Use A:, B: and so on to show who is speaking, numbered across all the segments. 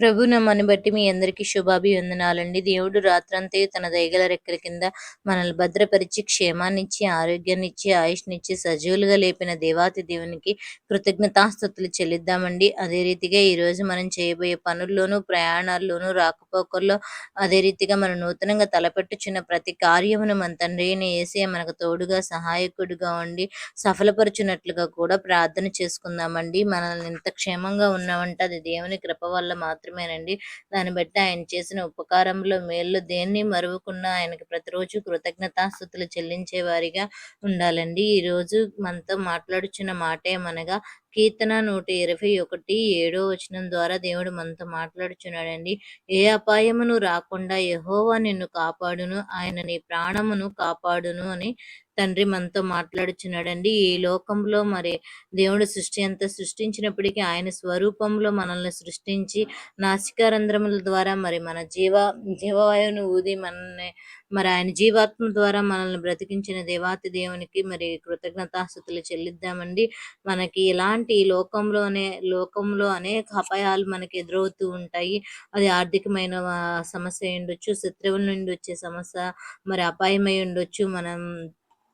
A: ప్రభును నమ్మని బట్టి మీ అందరికీ శుభాభివందనాలండి. దేవుడు రాత్రంతా తన దయగల రెక్కల కింద మనల్ని భద్రపరిచి క్షేమాన్నిచ్చి ఆరోగ్యాన్నిచ్చి ఆయుష్నిచ్చి సజీవులుగా లేపిన దేవాతి దేవునికి కృతజ్ఞతాస్థుతులు చెల్లిద్దామండి. అదే రీతిగా ఈ రోజు మనం చేయబోయే పనుల్లోనూ ప్రయాణాల్లోనూ రాకపోకల్లో అదే రీతిగా మనం నూతనంగా తలపెట్టుచున్న ప్రతి కార్యమును మన తండ్రి వేసి మనకు తోడుగా సహాయకుడిగా ఉండి సఫలపరుచున్నట్లుగా కూడా ప్రార్థన చేసుకుందామండి. మనల్ని ఎంత క్షేమంగా ఉన్నామంటే అది దేవుని కృప వల్ల మాత్రం మాత్రమేనండి. దాన్ని బట్టి ఆయన చేసిన ఉపకారంలో మేల్లో దేన్ని మరువకుండా ఆయనకు ప్రతిరోజు కృతజ్ఞతాస్థుతులు చెల్లించే వారిగా ఉండాలండి. ఈరోజు మనతో మాట్లాడుచున్న మాట ఏమనగా కీర్తన నూట ఇరవై ఒకటి ఏడో వచనం ద్వారా దేవుడు మనతో మాట్లాడుచున్నాడండి. ఏ అపాయమును రాకుండా యహోవా నిన్ను కాపాడును ఆయన నీ ప్రాణమును కాపాడును అని తండ్రి మనతో మాట్లాడుచున్నాడండి. ఈ లోకంలో మరి దేవుడు సృష్టి అంత సృష్టించినప్పటికీ ఆయన స్వరూపంలో మనల్ని సృష్టించి నాసికారంధ్రముల ద్వారా మరి మన జీవ జీవవాయువును ఊది మనల్ని మరి ఆయన జీవాత్మ ద్వారా మనల్ని బ్రతికించిన దేవాతి దేవునికి మరి కృతజ్ఞతాస్థుతులు చెల్లిద్దామండి. మనకి ఇలాంటి లోకంలోనే లోకంలో అనేక అపాయాలు మనకి ఎదురవుతూ ఉంటాయి. అది ఆర్థికమైన సమస్య ఉండొచ్చు శత్రువుల నుండి వచ్చే సమస్య మరి అపాయమై ఉండొచ్చు. మనం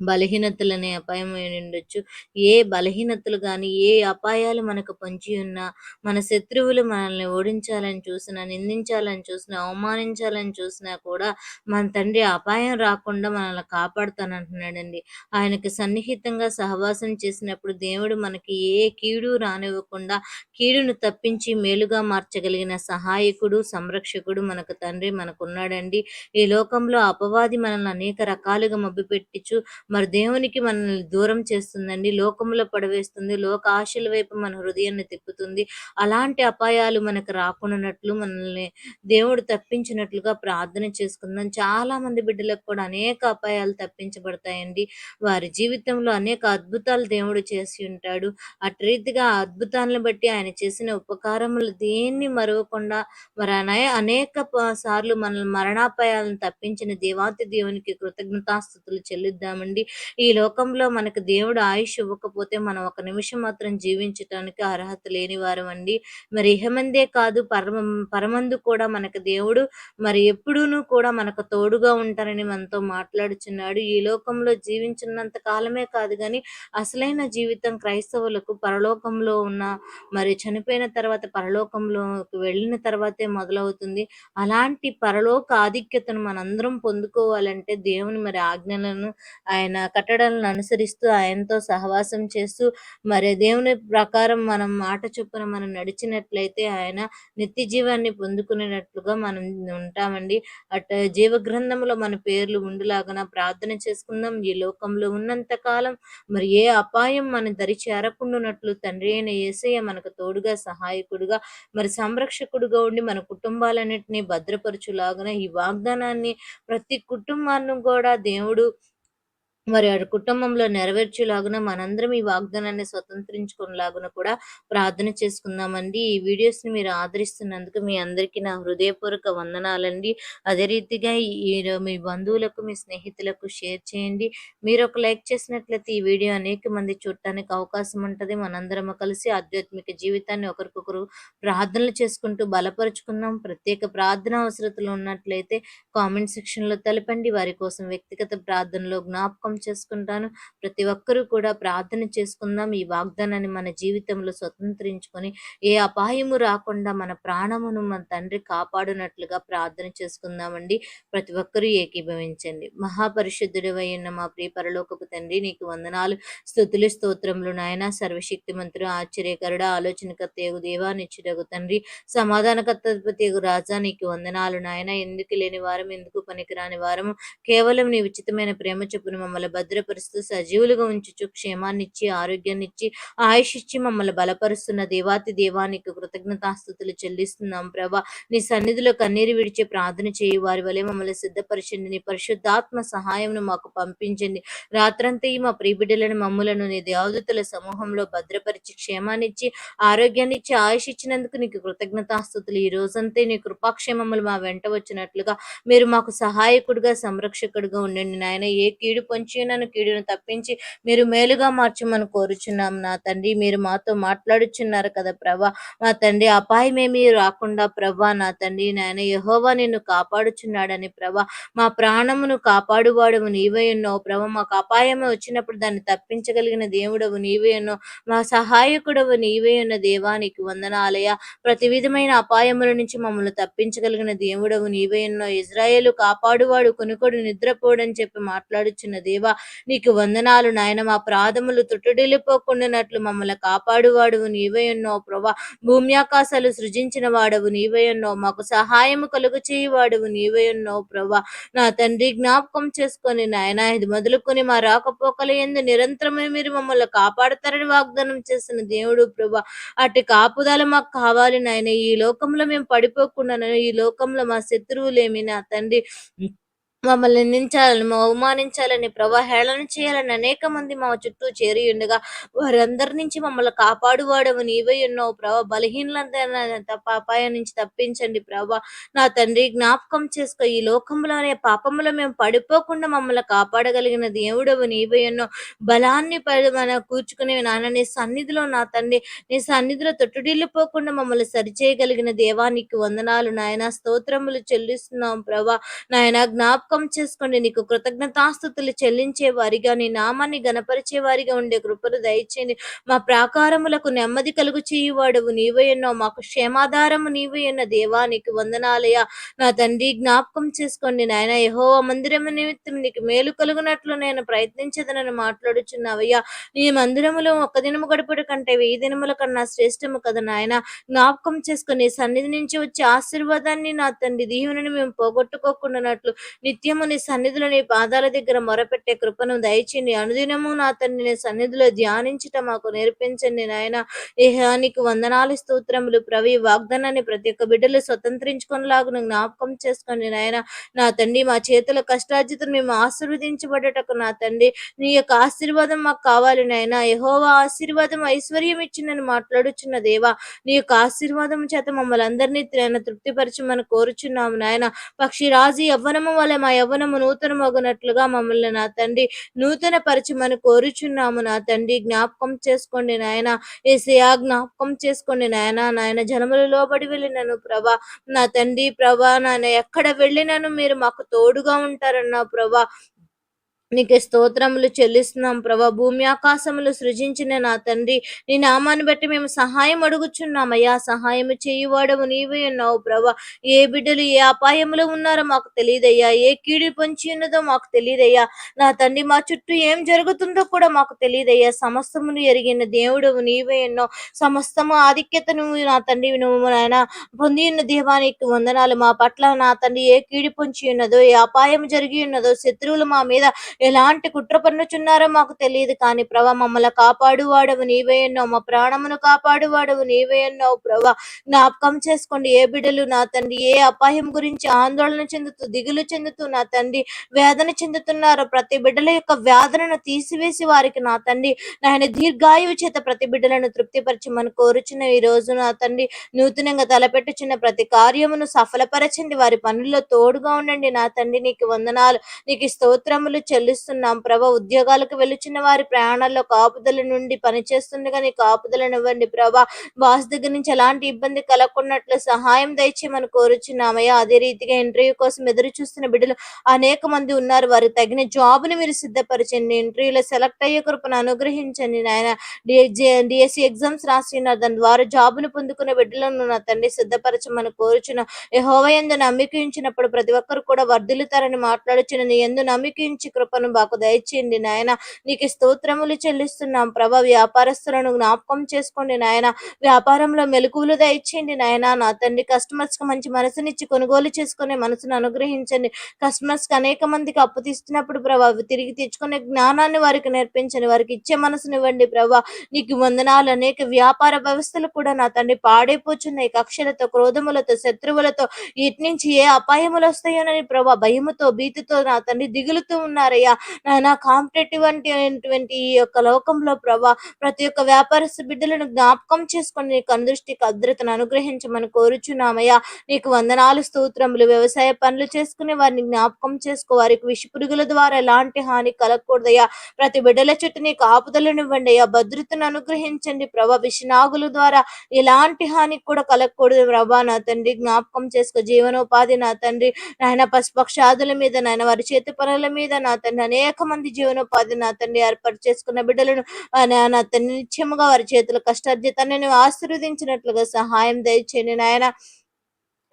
A: బలహీనతలనే అపాయం ఉండొచ్చు ఏ బలహీనతలు కానీ ఏ అపాయాలు మనకు పొంచి ఉన్నా మన శత్రువులు మనల్ని ఓడించాలని చూసినా నిందించాలని చూసినా అవమానించాలని చూసినా కూడా మన తండ్రి అపాయం రాకుండా మనల్ని కాపాడుతానంటున్నాడండి. ఆయనకు సన్నిహితంగా సహవాసం చేసినప్పుడు దేవుడు మనకి ఏ కీడు రానివ్వకుండా కీడును తప్పించి మేలుగా మార్చగలిగిన సహాయకుడు సంరక్షకుడు మనకు తండ్రి మనకున్నాడండి. ఈ లోకంలో అపవాది మనల్ని అనేక రకాలుగా మభ్యపెట్టించు మరి దేవునికి మనల్ని దూరం చేస్తుందండి. లోకంలో పడవేస్తుంది. లోక ఆశల వైపు మన హృదయాన్ని తిప్పుతుంది. అలాంటి అపాయాలు మనకు రాకున్నట్లు మనల్ని దేవుడు తప్పించినట్లుగా ప్రార్థన చేసుకుందాం. చాలా మంది బిడ్డలకు కూడా అనేక అపాయాలు తప్పించబడతాయండి. వారి జీవితంలో అనేక అద్భుతాలు దేవుడు చేసి ఉంటాడు. అటు రీతిగా అద్భుతాలను బట్టి ఆయన చేసిన ఉపకారములు దేన్ని మరవకుండా మరి అనేక సార్లు మనల్ని మరణాపాయాలను తప్పించిన దేవాతి దేవునికి కృతజ్ఞతాస్థుతులు చెల్లిద్దామండి. ఈ లోకంలో మనకు దేవుడు ఆయుష్ ఇవ్వకపోతే మనం ఒక నిమిషం మాత్రం జీవించటానికి అర్హత లేని వారం అండి మరి ఇహమందే కాదు పరమ పరమందు కూడా మనకు దేవుడు మరి ఎప్పుడూనూ కూడా మనకు తోడుగా ఉంటారని మనతో మాట్లాడుచున్నాడు. ఈ లోకంలో జీవించినంత కాలమే కాదు కానీ అసలైన జీవితం క్రైస్తవులకు పరలోకంలో ఉన్న మరి చనిపోయిన తర్వాత పరలోకంలోకి వెళ్ళిన తర్వాతే మొదలవుతుంది. అలాంటి పరలోక ఆధిక్యతను మనందరం పొందుకోవాలంటే దేవుని మరి ఆజ్ఞలను ఆయన కట్టడాలను అనుసరిస్తూ ఆయనతో సహవాసం చేస్తూ మరి దేవుని ప్రకారం మనం మాట చొప్పున మనం నడిచినట్లయితే ఆయన నిత్య జీవాన్ని పొందుకునేటట్లుగా మనం ఉంటామండి. అట్ జీవగ్రంథంలో మన పేర్లు ఉండులాగన ప్రార్థన చేసుకుందాం. ఈ లోకంలో ఉన్నంత కాలం మరి ఏ అపాయం మన దరి చేరకుండానట్లు తండ్రి అయిన ఏసయ్య మనకు తోడుగా సహాయకుడుగా మరి సంరక్షకుడుగా ఉండి మన కుటుంబాలన్నింటినీ భద్రపరచులాగన ఈ వాగ్దానాన్ని ప్రతి కుటుంబాన్ని కూడా దేవుడు మరి ఆ కుటుంబంలో నెరవేర్చేలాగున మనందరం ఈ వాగ్దానాన్ని స్వతంత్రించుకునేలాగున కూడా ప్రార్థన చేసుకుందామండి. ఈ వీడియోస్ని మీరు ఆదరిస్తున్నందుకు మీ అందరికీ నా హృదయపూర్వక వందనాలండి. అదే రీతిగా ఈ మీ బంధువులకు మీ స్నేహితులకు షేర్ చేయండి. మీరు ఒక లైక్ చేసినట్లయితే ఈ వీడియో అనేక మంది చూడటానికి అవకాశం ఉంటుంది. మనందరం కలిసి ఆధ్యాత్మిక జీవితాన్ని ఒకరికొకరు ప్రార్థనలు చేసుకుంటూ బలపరుచుకుందాం. ప్రత్యేక ప్రార్థన అవసరతలు ఉన్నట్లయితే కామెంట్ సెక్షన్లో తెలపండి. వారి కోసం వ్యక్తిగత ప్రార్థనలో జ్ఞాపకం జ్ఞాపకం చేసుకుంటాను. ప్రతి ఒక్కరూ కూడా ప్రార్థన చేసుకుందాం. ఈ వాగ్దానాన్ని మన జీవితంలో స్వతంత్రించుకొని ఏ అపాయము రాకుండా మన ప్రాణమును మన తండ్రి కాపాడునట్లుగా ప్రార్థన చేసుకుందామండి. ప్రతి ఒక్కరూ ఏకీభవించండి. మహాపరిశుద్ధుడు అయిన మా ప్రియ పరలోకపు తండ్రి నీకు వందనాలు. స్థుతులు స్తోత్రములు నాయన. సర్వశక్తి మంత్రులు ఆశ్చర్యకరుడ ఆలోచనకర్తయగు దేవా నిచ్చుడగు తండ్రి. సమాధానకర్తపతియగు రాజా నీకు వందనాలు నాయన. ఎందుకు లేని వారం ఎందుకు పనికిరాని వారము. కేవలం నీ ఉచితమైన ప్రేమ చొప్పున మమ్మల్ని మమ్మల్ని భద్రపరుస్తూ సజీవులుగా ఉంచుచు క్షేమాన్నిచ్చి ఆరోగ్యాన్నిచ్చి ఆయుష్ ఇచ్చి మమ్మల్ని బలపరుస్తున్న దేవాతి దేవానికి కృతజ్ఞతాస్థుతులు చెల్లిస్తున్నాం ప్రభా. నీ సన్నిధిలో కన్నీరు విడిచి ప్రార్థన చేయి వారి వలె మమ్మల్ని సిద్ధపరచండి. నీ పరిశుద్ధాత్మ సహాయంను మాకు పంపించండి. రాత్రంతా మా ప్రీబిడ్డలను మమ్ములను నీ దేవదతుల సమూహంలో భద్రపరిచి క్షేమాన్నిచ్చి ఆరోగ్యాన్నిచ్చి ఆయుష్ ఇచ్చినందుకు నీకు కృతజ్ఞతాస్థుతులు. ఈ రోజంతా నీ కృపాక్షేమములు మా వెంట వచ్చినట్లుగా మీరు మాకు సహాయకుడిగా సంరక్షకుడిగా ఉండండి నాయన. ఏ కీడు పొంచి నన్ను కీడును తప్పించి మీరు మేలుగా మార్చమని కోరుచున్నాం నా తండ్రి. మీరు మాతో మాట్లాడుచున్నారు కదా ప్రభా. మా తండ్రి అపాయమేమీ రాకుండా ప్రభా నా తండ్రి నాయన యహోవా నిన్ను కాపాడుచున్నాడని ప్రభా. మా ప్రాణమును కాపాడువాడవు నీవే ఉన్నావు ప్రభా. మాకు అపాయమే వచ్చినప్పుడు దాన్ని తప్పించగలిగిన దేవుడవు నీవే ఉన్నావు మా సహాయకుడవు నీవే ఉన్న దేవానికి వందనాలయ ప్రతి విధమైన అపాయముల నుంచి మమ్మల్ని తప్పించగలిగిన దేవుడవు నీవే ఉన్నావు ఇజ్రాయేలు కాపాడువాడు కొనుకొడు నిద్రపోడని చెప్పి మాట్లాడుచున్న దేవ నీకు వందనాలు నాయన. మా ప్రాధములు తుట్టడిల్లిపోకుండానట్లు మమ్మల్ని కాపాడువాడువు నీవే ఉన్నావు ప్రభా భూమి ఆకాశాలు సృజించిన వాడవు నీవే ఉన్నావు మాకు సహాయము కలుగు చేయవాడవు నీవే ఉన్నావు ప్రభా నా తండ్రి జ్ఞాపకం చేసుకొని నాయన ఇది మొదలుకొని మా రాకపోకల ఎందు నిరంతరమే మీరు మమ్మల్ని కాపాడతారని వాగ్దానం చేసిన దేవుడు ప్రభా. అటు కాపుదల మాకు కావాలి నాయన. ఈ లోకంలో మేము పడిపోకుండా ఈ లోకంలో మా శత్రువులేమి నా తండ్రి. మమ్మల్ని నిందించాలని అవమానించాలని ప్రభా హేళన చేయాలని అనేక మంది మా చుట్టూ చేరి ఉండగా వారందరి నుంచి మమ్మల్ని కాపాడువాడవు నీవై ఉన్నావు ప్రభా బలహీనత తప్ప అపాయం నుంచి తప్పించండి ప్రభా. నా తండ్రి జ్ఞాపకం చేసుకో. ఈ లోకంలోనే పాపంలో మేము పడిపోకుండా మమ్మల్ని కాపాడగలిగిన దేవుడవు నీవై ఉన్నావు బలాన్ని మన కూర్చుకునే నాన్న నీ సన్నిధిలో నా తండ్రి నీ సన్నిధిలో తొట్టుడిల్లిపోకుండా మమ్మల్ని సరిచేయగలిగిన దేవానికి వందనాలు. నాయన స్తోత్రములు చెల్లిస్తున్నాం ప్రభా. నాయన జ్ఞాపకం చేసుకోండి నీకు కృతజ్ఞతాస్థుతులు చెల్లించే వారిగా నీ నామాన్ని గణపరిచే వారిగా ఉండే కృపను దయచేయండి. మా ప్రాకారములకు నెమ్మది కలుగు చేయువాడవు నీవై ఉన్నావు మాకు క్షేమాధారము నీవై ఉన్న దేవానికి వందనాలయ నా తండ్రి జ్ఞాపకం చేసుకోండి నాయన. యహో మందిరము నిమిత్తం నీకు మేలు కలుగునట్లు నేను ప్రయత్నించదనని మాట్లాడుచున్నావయ్యా. నీ మందిరములో ఒక దినము గడుపుడు కంటే వెయ్యి దినముల కన్నా శ్రేష్టము కదా నాయన. జ్ఞాపకం చేసుకుని సన్నిధి నుంచి వచ్చే ఆశీర్వాదాన్ని నా తండ్రి దీవెనని మేము పోగొట్టుకోకుండానట్లు నిత్యము నీ సన్నిధిలో నీ పాదాల దగ్గర మొరపెట్టే కృపను దయచేయండి అనుదినము నా తండ్రి నీ సన్నిధిలో ధ్యానించటం మాకు నేర్పించండి నాయన. నీకు వందనాలు స్తోత్రములు ప్రవి వాగ్దానాన్ని ప్రతి ఒక్క బిడ్డలు స్వతంత్రించుకునేలాగా జ్ఞాపకం చేసుకోండి నాయన. నా తండ్రి మా చేతుల కష్టార్జితం మేము ఆశీర్వదించబడటకు నా తండ్రి. నీ యొక్క ఆశీర్వాదం మాకు కావాలి నాయన. యహోవా ఆశీర్వాదం ఐశ్వర్యం ఇచ్చిందని మాట్లాడుచున్న దేవా. నీ యొక్క ఆశీర్వాదం చేత మమ్మల్ని అందరినీ తృప్తిపరచమని కోరుచున్నాము నాయన. పక్షి రాజు యవ్వనము వల్ల మా యవ్వనము నూతనమగునట్లుగా మమ్మల్ని నా తండ్రి నూతన పరిచమని కోరుచున్నాము నా తండ్రి. జ్ఞాపకం చేసుకోండి నాయన. ఏసయా జ్ఞాపకం చేసుకోండి నాయన. నాయన జనములు లోబడి వెళ్ళినను ప్రభా. నా తండ్రి ప్రభా నాయన ఎక్కడ వెళ్ళినను మీరు మాకు తోడుగా ఉంటారన్న ప్రభా. నీకు స్తోత్రములు చెల్లిస్తున్నాం ప్రభా. భూమి ఆకాశములు సృజించిన నా తండ్రి. నీ నామాన్ని బట్టి మేము సహాయం అడుగుచున్నామయ్యా. సహాయం చేయువాడము నీవే ఉన్నావు ప్రభా. ఏ బిడ్డలు ఏ అపాయములో ఉన్నారో మాకు తెలియదయ్యా. ఏ కీడి పొంచి ఉన్నదో మాకు తెలియదయ్యా. నా తండ్రి మా చుట్టూ ఏం జరుగుతుందో కూడా మాకు తెలియదయ్యా. సమస్తమును ఎరిగిన దేవుడవు నీవే ఎన్నో సమస్తము ఆధిక్యత నువ్వు నా తండ్రి నువ్వు నాయన పొంది ఉన్న దేవానికి వందనాలు. మా పట్ల నా తండ్రి ఏ కీడి పొంచి ఉన్నదో ఏ అపాయం జరిగి ఉన్నదో శత్రువులు మా మీద ఎలాంటి కుట్ర పన్నుచున్నారో మాకు తెలియదు కానీ ప్రభా మమ్మల్ని కాపాడువాడవు నీవే మా ప్రాణమును కాపాడువాడవు నీవే ఉన్నావు ప్రభా. జ్ఞాపకం చేసుకోండి ఏ బిడ్డలు నా తండ్రి ఏ అపాయం గురించి ఆందోళన చెందుతూ దిగులు చెందుతూ నా తండ్రి వేదన చెందుతున్నారో ప్రతి బిడ్డల యొక్క వేదనను తీసివేసి వారికి నా తండ్రి నాయన దీర్ఘాయువు చేత ప్రతి బిడ్డలను తృప్తిపరచమని కోరుచున్న ఈ రోజు నా తండ్రి నూతనంగా తలపెట్టుచున్న ప్రతి కార్యమును సఫలపరచండి. వారి పనుల్లో తోడుగా ఉండండి నా తండ్రి. నీకు వందనాలు నీకు స్తోత్రములు చెల్లిస్తున్నాం ప్రభ ఉద్యోగాలకు వెలుచున్న వారి ప్రయాణాల్లో కాపుదల నుండి పనిచేస్తుండగా నీ కాపుదలనివ్వండి ప్రభా. బాస్ దగ్గర నుంచి ఎలాంటి ఇబ్బంది కలగకున్నట్లు సహాయం దయచేయమని కోరుచున్నామయ్యా అదే రీతిగా ఇంటర్వ్యూ కోసం ఎదురు చూస్తున్న బిడ్డలు అనేక మంది ఉన్నారు. వారికి తగిన జాబ్ని మీరు సిద్ధపరచండి. ఇంటర్వ్యూలో సెలెక్ట్ అయ్యే కృపను అనుగ్రహించండి నాయన. డిఎస్సి ఎగ్జామ్స్ రాసిన దాని ద్వారా జాబ్ను పొందుకున్న బిడ్డలను నా తండ్రి సిద్ధపరచమని కోరుచున్న. యెహోవా యందు నమ్మిక ప్రతి ఒక్కరు కూడా వర్ధిల్లుతారని మాట్లాడుచున్న. నీ ఎందు నమ్మిక కృప కృపను మాకు దయచేయండి నాయన. నీకు స్తోత్రములు చెల్లిస్తున్నాం. ప్రభ వ్యాపారస్తులను జ్ఞాపకం చేసుకోండి నాయన. వ్యాపారంలో మెలకువలు దయచేయండి నాయన. నా తండ్రి కస్టమర్స్కి మంచి మనసునిచ్చి కొనుగోలు చేసుకునే మనసును అనుగ్రహించండి. కస్టమర్స్కి అనేక మందికి అప్పు తీస్తున్నప్పుడు ప్రభా తిరిగి తెచ్చుకునే జ్ఞానాన్ని వారికి నేర్పించండి. వారికి ఇచ్చే మనసునివ్వండి ప్రభా. నీకు వందనాలు. అనేక వ్యాపార వ్యవస్థలు కూడా నా తండ్రి పాడైపోతున్నాయి కక్షలతో క్రోధములతో శత్రువులతో. ఇటు నుంచి ఏ అపాయములు వస్తాయోనని ప్రభా భయముతో భీతితో నా తండ్రి దిగులుతూ ఉన్నారయ్యా. అయ్యా. నాయన కాంపిటేటివ్ అనేటువంటి ఈ యొక్క లోకంలో ప్రభా ప్రతి ఒక్క వ్యాపారస్తు బిడ్డలను జ్ఞాపకం చేసుకొని నీ కనుదృష్టి అద్రతను అనుగ్రహించమని కోరుచున్నామయ్యా. నీకు వందనాలు స్తోత్రములు వ్యవసాయ పనులు చేసుకుని వారిని జ్ఞాపకం చేసుకో. వారికి విష పురుగుల ద్వారా ఎలాంటి హాని కలగకూడదయ్యా. ప్రతి బిడ్డల చుట్టూ నీకు ఆపుదలనివ్వండి అయ్యా. భద్రతను అనుగ్రహించండి ప్రభా. విషనాగుల ద్వారా ఎలాంటి హాని కూడా కలగకూడదు ప్రభా. నా తండ్రి జ్ఞాపకం చేసుకో. జీవనోపాధి నా తండ్రి. నాయన పశుపక్షాదుల మీద నాయన వారి చేతి పనుల మీద నా తండ్రి అనేక మంది జీవనోపాధి నా తండ్రి ఏర్పాటు చేసుకున్న బిడ్డలను నా- నా తండ్రి నిత్యముగా వారి చేతుల కష్టార్జితాన్ని ఆశీర్వదించినట్లుగా సహాయం దయచేయండి నాయన.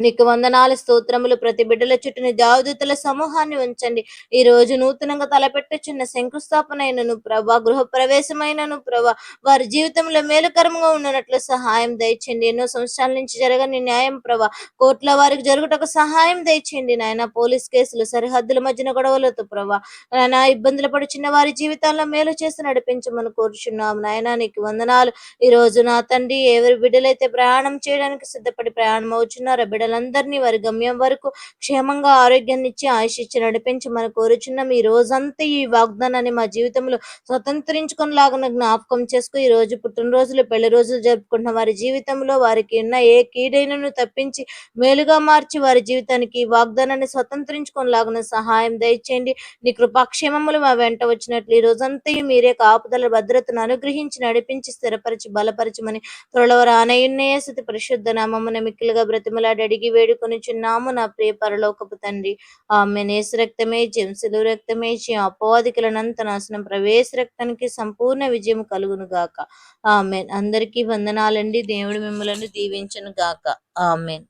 A: నీకు వందనాలు స్తోత్రములు. ప్రతి బిడ్డల చుట్టూని దేవదూతల సమూహాన్ని ఉంచండి. ఈ రోజు నూతనంగా తలపెట్టుచున్న శంకుస్థాపన అయినను ప్రభా గృహ ప్రవేశమైనను ప్రభా వారి జీవితంలో మేలుకరంగా ఉండనట్లు సహాయం దయచండి ఎన్నో సంవత్సరాల నుంచి జరగని న్యాయం ప్రభా కోర్టుల వారికి జరుగుటకు సహాయం దయచండి నాయన పోలీస్ కేసులు సరిహద్దుల మధ్యన గొడవలతో ప్రభా నాయన ఇబ్బందులు పడుచున్న వారి జీవితాల్లో మేలు చేసి నడిపించమని కోరుచున్నాం. నాయన నీకు వందనాలు. ఈ రోజు నా తండ్రి ఎవరి బిడ్డలైతే ప్రయాణం చేయడానికి సిద్ధపడి ప్రయాణం అవుతున్నారో బిడ్డలందరినీ వారి గమ్యం వరకు క్షేమంగా ఆరోగ్యాన్ని ఇచ్చి ఆశించి నడిపించి నడిపించమని కోరుచున్నాం. ఈ రోజంతా ఈ వాగ్దానాన్ని మా జీవితంలో స్వతంత్రించుకునేలాగా జ్ఞాపకం చేసుకుని ఈ రోజు పుట్టినరోజులు పెళ్ళి రోజులు జరుపుకుంటున్న వారి జీవితంలో వారికి ఉన్న ఏ కీడైనను తప్పించి మేలుగా మార్చి వారి జీవితానికి ఈ వాగ్దానాన్ని స్వతంత్రించుకునేలాగా సహాయం దయచేయండి. నీ కృపాక్షేమములు మా వెంట వచ్చినట్లు ఈ రోజంతా మీరే కాపుదల భద్రతను అనుగ్రహించి నడిపించి స్థిరపరిచి బలపరచమని త్వరలో రానయ్యున్నయ స్థితి పరిశుద్ధ నామమున మిక్కిలుగా బ్రతిమలాడి అడిగి వేడుకొని చున్నాము నా ప్రియ పరలోకపు తండ్రి. ఆమె నేసు రక్తమే జంసులు రక్తమే అపోవాదికులనంత నాశనం ప్రవేశ రక్తానికి సంపూర్ణ విజయం కలుగును గాక. ఆమెన్. అందరికీ వందనాలండి. దేవుడు మిమ్మలను దీవించను గాక. ఆమెన్.